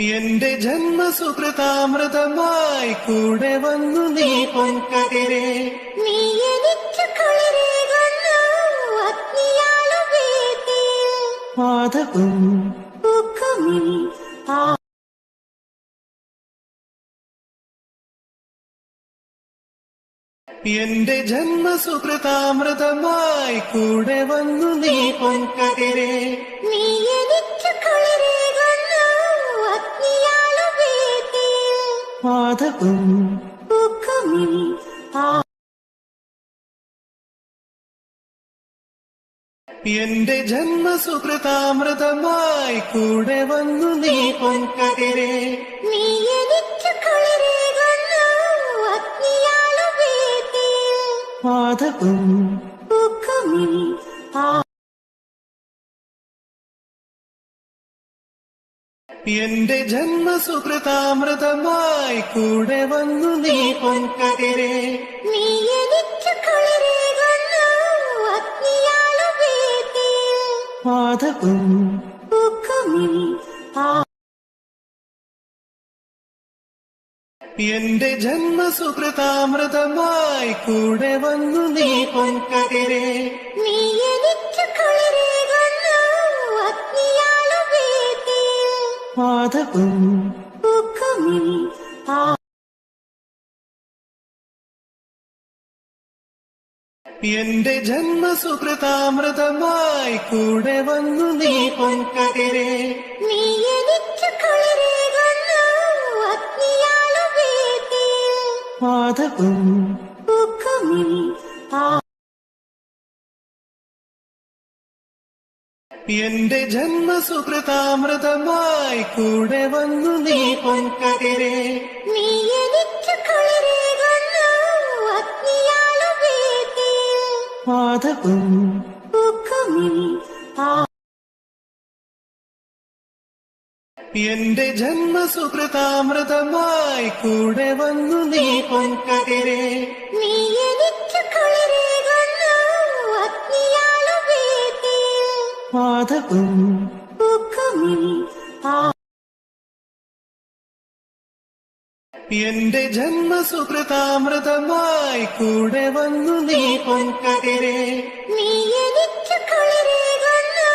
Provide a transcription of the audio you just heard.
എന്റെ ജന്മസുകൃതാമൃതമായി കൂടെ വന്നു നീ പൊൻകതിരെ. നീ എനിക്ക് ആ. എന്റെ ജന്മസുകൃതാമൃതമായി കൂടെ വന്നു നീ പൊൻകതിരെ. നീ പൂക്കുമി ആ എന്റെ ജന്മസുകൃതാമൃതമായി കൂടെ വന്നു നീ പൊൻകതിരെ. നീ എനിക്ക് പാതകും പൂക്കുമി ആ എന്റെ ജന്മസുകൃതാമൃതമായി കൂടെ വന്നു നീ പൊൻകതിരെ നീ എനിക്ക് ആ എന്റെ ജന്മസുകൃതാമൃതമായി കൂടെ വന്നു നീ പൊൻകതിരെ നീ പൂക്കുമി ആ എന്റെ ജന്മസുകൃതാമൃതമായി കൂടെ വന്നു നീ പൊൻകതിരെ. നീ എനിക്ക് പാദവും ദുഃഖമേ വീട്ടിൽ പാതകും പൂക്കുമി ആ എന്റെ ജന്മസുകൃതാമൃതമായി കൂടെ വന്നു നീ പൊൻകതിരെ. ജന്മ എന്റെ ജന്മസുകൃതാമൃതമായി കൂടെ വന്നു നീ പൊൻകതിരെ. നീ ആ എന്റെ ജന്മസുകൃതാമൃതമായി കൂടെ വന്നു നീ പൊങ്കതിരെ നീ എനിക്ക് കുളിരേകുന്നു